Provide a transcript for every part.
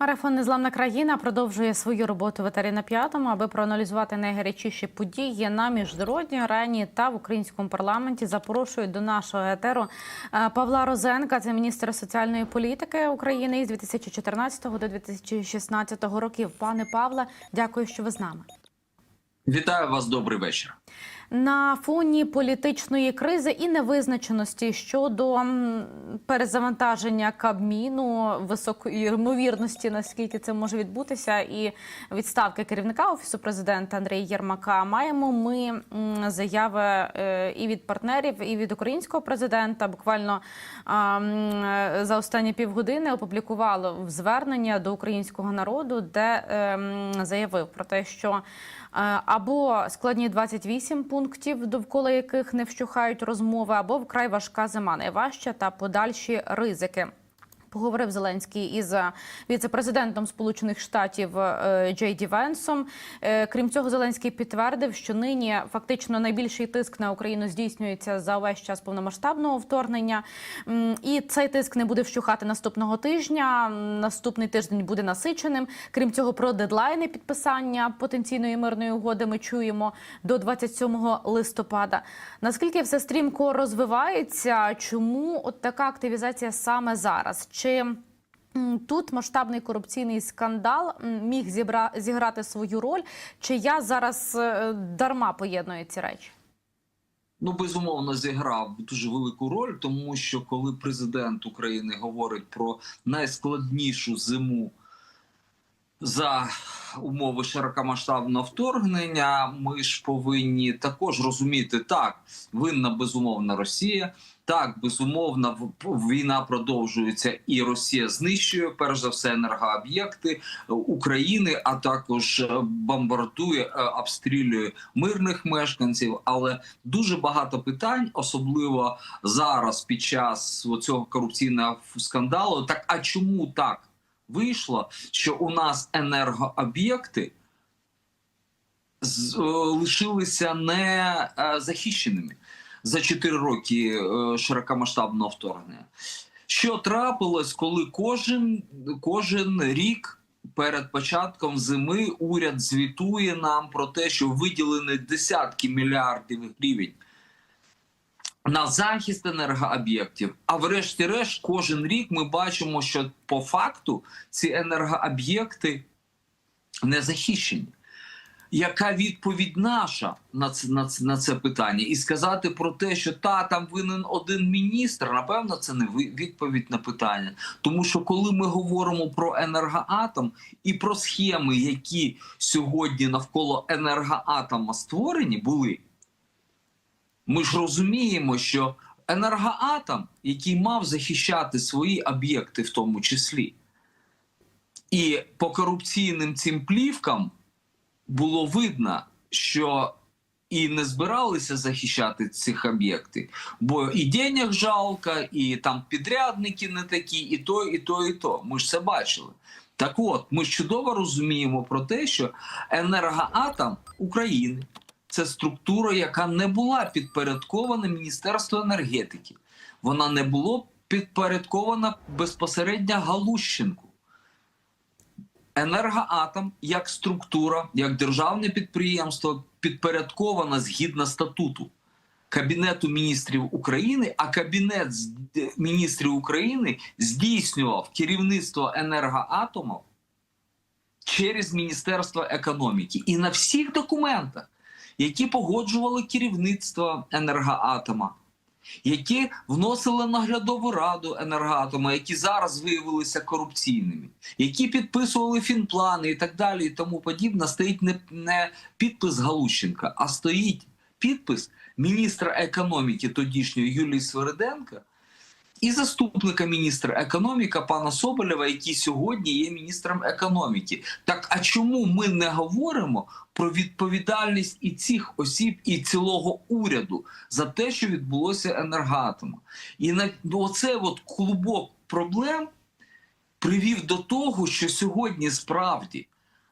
Марафон Незламна країна продовжує свою роботу в етері на п'ятому, аби проаналізувати найгарячіші події на міжнародній арені та в українському парламенті. Запрошують до нашого етеру е, Павла Розенка, це міністр соціальної політики України із 2014 до 2016 років. Пане Павле, дякую, що ви з нами. Вітаю вас, добрий вечір. На фоні політичної кризи і невизначеності щодо перезавантаження Кабміну, високої ймовірності, наскільки це може відбутися, і відставки керівника офісу президента Андрія Єрмака, маємо ми заяви е, і від партнерів, і від українського президента. Буквально за останні півгодини опублікувало звернення до українського народу, де е, заявив про те, що або складні 28 пунктів, довкола яких не вщухають розмови, або вкрай важка зима, найважча та подальші ризики. Поговорив Зеленський із е, віце-президентом Сполучених Штатів е, Джей Ді Венсом. Е, Крім цього, Зеленський підтвердив, що нині фактично найбільший тиск на Україну здійснюється за весь час повномасштабного вторгнення, і цей тиск не буде вщухати наступного тижня. Наступний тиждень буде насиченим. Крім цього, про дедлайни підписання потенційної мирної угоди ми чуємо до 27 листопада. Наскільки все стрімко розвивається? Чому от така активізація саме зараз? Чи тут масштабний корупційний скандал міг зібра... зіграти свою роль? Чи я зараз е, дарма поєдную ці речі? Ну, безумовно, зіграв дуже велику роль, тому що коли президент України говорить про найскладнішу зиму за умови широкомасштабного вторгнення, ми ж повинні також розуміти, так, винна безумовно Росія. Так, безумовно, війна продовжується, і Росія знищує перш за все енергооб'єкти України, а також е, бомбардує, е, обстрілює мирних мешканців. Але дуже багато питань, особливо зараз, під час цього корупційного скандалу. Так а чому так вийшло, що у нас енергооб'єкти е, лишилися не е, захищеними за 4 роки е, широкомасштабного вторгнення? Що трапилось, коли кожен, кожен рік перед початком зими уряд звітує нам про те, що виділені десятки мільярдів гривень на захист енергооб'єктів. А врешті-решт, кожен рік ми бачимо, що по факту ці енергооб'єкти не захищені. Яка відповідь наша на це, на, на це питання? І сказати про те, що та там винен один міністр, напевно, це не відповідь на питання. Тому що коли ми говоримо про енергоатом і про схеми, які сьогодні навколо енергоатома створені були, ми ж розуміємо, що енергоатом, який мав захищати свої об'єкти, в тому числі, і по корупційним цим плівкам було видно, що і не збиралися захищати цих об'єктів, бо і денег жалко, і там підрядники не такі, і то, і то, і то. Ми ж це бачили. Так от, ми чудово розуміємо про те, що енергоатом України це структура, яка не була підпорядкована Міністерству енергетики. Вона не була підпорядкована безпосередньо Галущенку. Енергоатом як структура, як державне підприємство підпорядкована згідно статуту Кабінету міністрів України, а Кабінет міністрів України здійснював керівництво енергоатомом через Міністерство економіки. І на всіх документах, які погоджували керівництво енергоатома, які вносили наглядову раду енергоатома, які зараз виявилися корупційними, які підписували фінплани і так далі, і тому подібне, стоїть не, не підпис Галущенка, а стоїть підпис міністра економіки тодішньої Юлії Свериденка і заступника міністра економіки пана Соболєва, який сьогодні є міністром економіки. Так а чому ми не говоримо про відповідальність і цих осіб, і цілого уряду за те, що відбулося енергоатомом? І на ну, оце от клубок проблем привів до того, що сьогодні справді.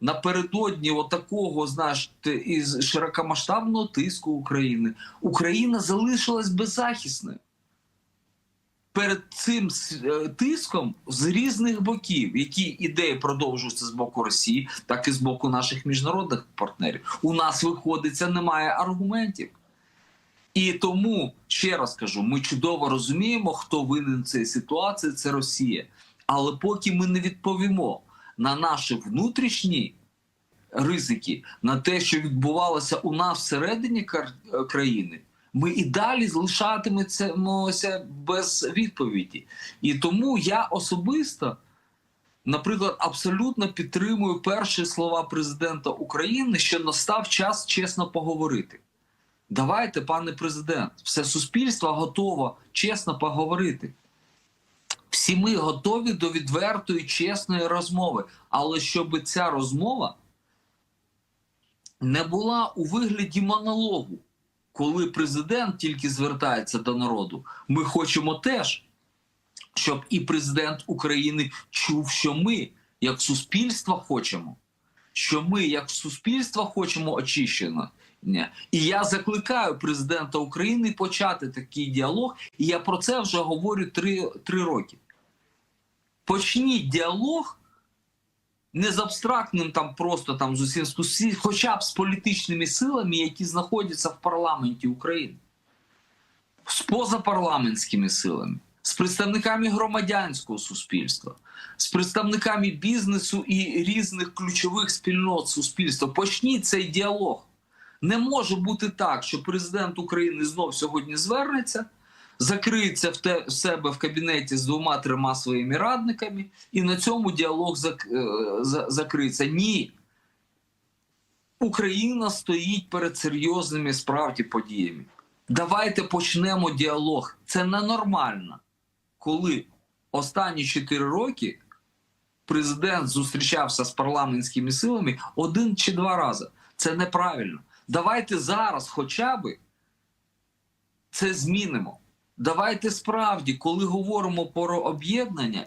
Напередодні отакого, знаєш, із широкомасштабного тиску України Україна залишилась беззахисною. Перед цим е, тиском з різних боків, які ідеї продовжуються з боку Росії, так і з боку наших міжнародних партнерів. У нас виходиться, немає аргументів. І тому ще раз кажу: ми чудово розуміємо, хто винен в цій ситуації це Росія. Але поки ми не відповімо на наші внутрішні ризики, на те, що відбувалося у нас всередині е, країни, ми і далі залишатимемося без відповіді. І тому я особисто, наприклад, абсолютно підтримую перші слова президента України, що настав час чесно поговорити. Давайте, пане президент, все суспільство готово чесно поговорити. Всі ми готові до відвертої, чесної розмови. Але щоб ця розмова не була у вигляді монологу, коли президент тільки звертається до народу. Ми хочемо теж, щоб і президент України чув, що ми, як суспільство, хочемо, що ми, як суспільство, хочемо очищення. І я закликаю президента України почати такий діалог, і я про це вже говорю три, три роки. Почніть діалог не з абстрактним там просто там з усім хоча б з політичними силами, які знаходяться в парламенті України, з позапарламентськими силами, з представниками громадянського суспільства, з представниками бізнесу і різних ключових спільнот суспільства. Почніть цей діалог. Не може бути так, що президент України знов сьогодні звернеться, закриється в, те, в себе в кабінеті з двома-трьома своїми радниками, і на цьому діалог зак, е, за- закриється. Ні. Україна стоїть перед серйозними справді подіями. Давайте почнемо діалог. Це ненормально, коли останні 4 роки президент зустрічався з парламентськими силами один чи два рази. Це неправильно. Давайте зараз, хоча би, це змінимо. Давайте справді, коли говоримо про об'єднання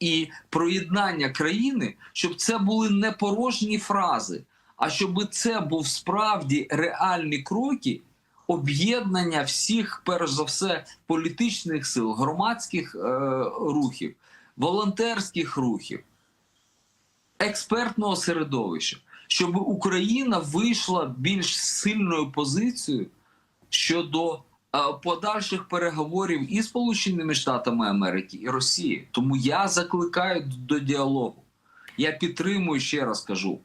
і про єднання країни, щоб це були не порожні фрази, а щоб це був справді реальні кроки об'єднання всіх, перш за все, політичних сил, громадських е, рухів, волонтерських рухів, експертного середовища, щоб Україна вийшла більш сильною позицією щодо подальших переговорів і Сполученими Штатами Америки і Росії. Тому я закликаю до діалогу. Я підтримую ще раз кажу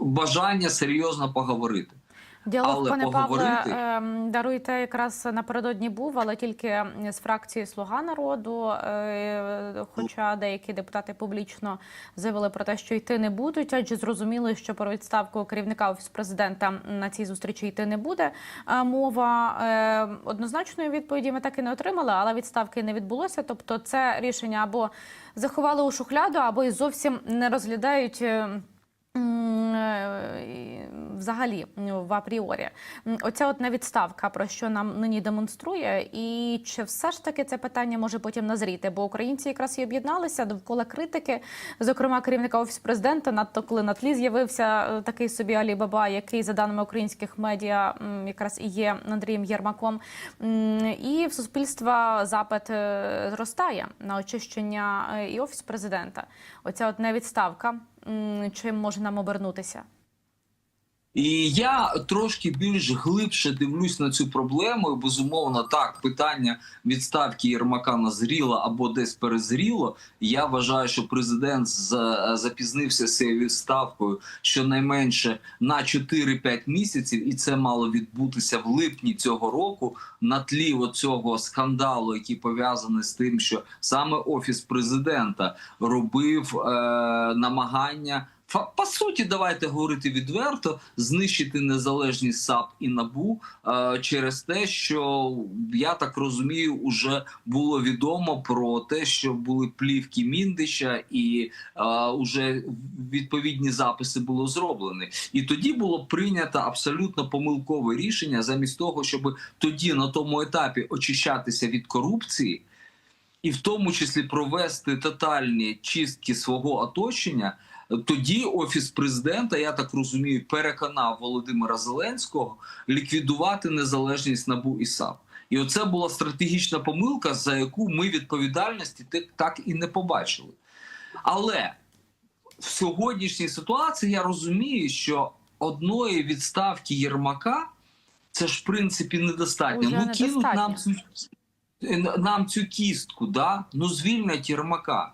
бажання серйозно поговорити. Діалог, Але пане Павле, поговорити- ем, даруйте якраз напередодні був, але тільки з фракції Слуга народу. е, Хоча деякі депутати публічно заявили про те, що йти не будуть, адже зрозуміли, що про відставку керівника офісу президента на цій зустрічі йти не буде. Е, Мова Е, однозначної відповіді ми так і не отримали, але відставки не відбулося. Тобто, це рішення або заховали у шухляду, або і зовсім не розглядають. Взагалі, в апріорі, оця от невідставка, про що нам нині демонструє, і чи все ж таки це питання може потім назріти? Бо українці якраз і об'єдналися довкола критики, зокрема керівника офісу президента, надто коли на тлі з'явився е, такий собі Алі Баба, який за даними українських медіа якраз і є Андрієм Єрмаком. І в суспільства запит е, зростає на очищення е, і офіс президента. Оця от невідставка. Чим може нам обернутися? І я трошки більш глибше дивлюсь на цю проблему. І, безумовно, так питання відставки Єрмака назріло або десь перезріло. Я вважаю, що президент запізнився з цією відставкою щонайменше на 4-5 місяців, і це мало відбутися в липні цього року на тлі цього скандалу, який пов'язаний з тим, що саме офіс президента робив е, намагання. По суті, давайте говорити відверто, знищити незалежність САП і НАБУ е, через те, що я так розумію, уже було відомо про те, що були плівки Міндича, і е, уже відповідні записи було зроблені. І тоді було прийнято абсолютно помилкове рішення, замість того, щоб тоді на тому етапі очищатися від корупції, і в тому числі провести тотальні чистки свого оточення. Тоді офіс президента, я так розумію, переконав Володимира Зеленського ліквідувати незалежність НАБУ і САП. І оце була стратегічна помилка, за яку ми відповідальності так- так і не побачили. Але в сьогоднішній ситуації я розумію, що одної відставки Єрмака це ж в принципі недостатньо. Уже ну кинуть недостатньо. нам цю нам цю кістку, да? ну звільнять Єрмака.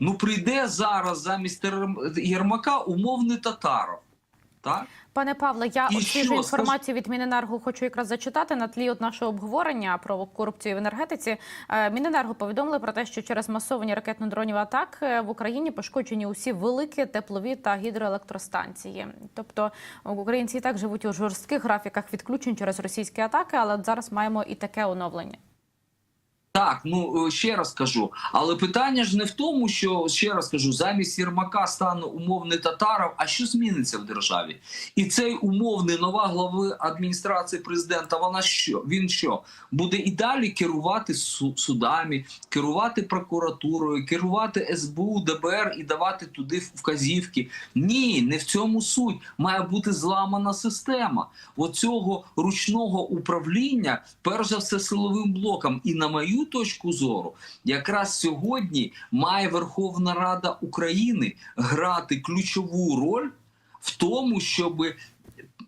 Ну прийде зараз замість Єрм- Єрмака умовний татаров. Так? Пане Павле, я І свіжу інформацію від Міненерго хочу якраз зачитати на тлі от нашого обговорення про корупцію в енергетиці. Е, Міненерго повідомили про те, що через масовані ракетно-дронів атак е, в Україні пошкоджені усі великі теплові та гідроелектростанції. Тобто українці і так живуть у жорстких графіках відключень через російські атаки, але зараз маємо і таке оновлення. Так, ну е, ще раз кажу, але питання ж не в тому, що ще раз кажу, замість Єрмака стане умовний татаров. А що зміниться в державі? І цей умовний нова глави адміністрації президента. Вона що? Він що буде і далі керувати су- судами, керувати прокуратурою, керувати СБУ, ДБР і давати туди вказівки? Ні, не в цьому суть. Має бути зламана система. Оцього ручного управління, перш за все, силовим блоком. І на мою точку зору, якраз сьогодні має Верховна Рада України грати ключову роль в тому, щоб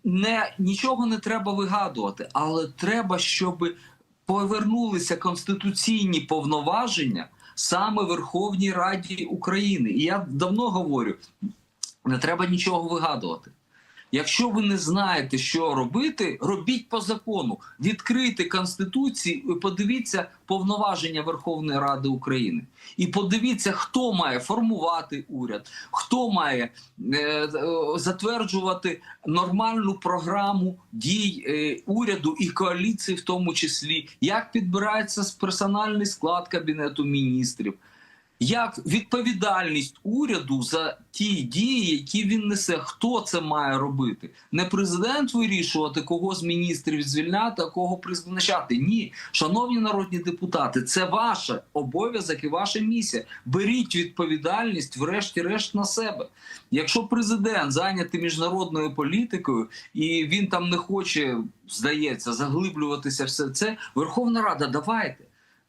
не нічого не треба вигадувати, але треба, щоб повернулися конституційні повноваження саме Верховній Раді України. І я давно говорю: не треба нічого вигадувати. Якщо ви не знаєте, що робити, робіть по закону. Відкрийте конституцію і подивіться повноваження Верховної Ради України. І подивіться, хто має формувати уряд, хто має е, затверджувати нормальну програму дій е, уряду і коаліції, в тому числі, як підбирається персональний склад кабінету міністрів як відповідальність уряду за ті дії, які він несе, хто це має робити? Не президент вирішувати, кого з міністрів звільняти, а кого призначати. Ні, шановні народні депутати, це ваш обов'язок і ваша місія. Беріть відповідальність, врешті-решт, на себе. Якщо президент зайнятий міжнародною політикою і він там не хоче, здається, заглиблюватися все це, Верховна Рада, давайте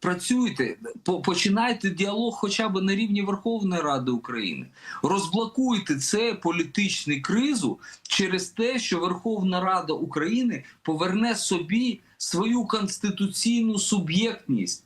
працюйте, починайте діалог хоча б на рівні Верховної Ради України. Розблокуйте це політичну кризу через те, що Верховна Рада України поверне собі свою конституційну суб'єктність.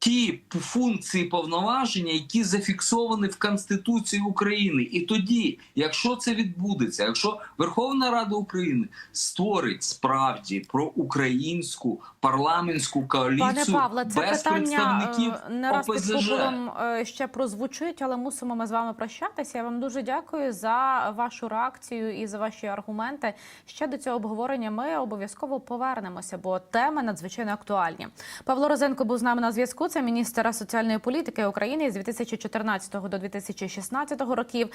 Ті функції повноваження, які зафіксовані в Конституції України, і тоді, якщо це відбудеться, якщо Верховна Рада України створить справді проукраїнську парламентську коаліцію Пане Павле, це без питання представників е, не раз під куполом е, ще прозвучить, але мусимо ми з вами прощатися. Я вам дуже дякую за вашу реакцію і за ваші аргументи. Ще до цього обговорення ми обов'язково повернемося, бо теми надзвичайно актуальні. Павло Розенко був з нами на зв'язку. Це міністра соціальної політики України з 2014 до 2016 років.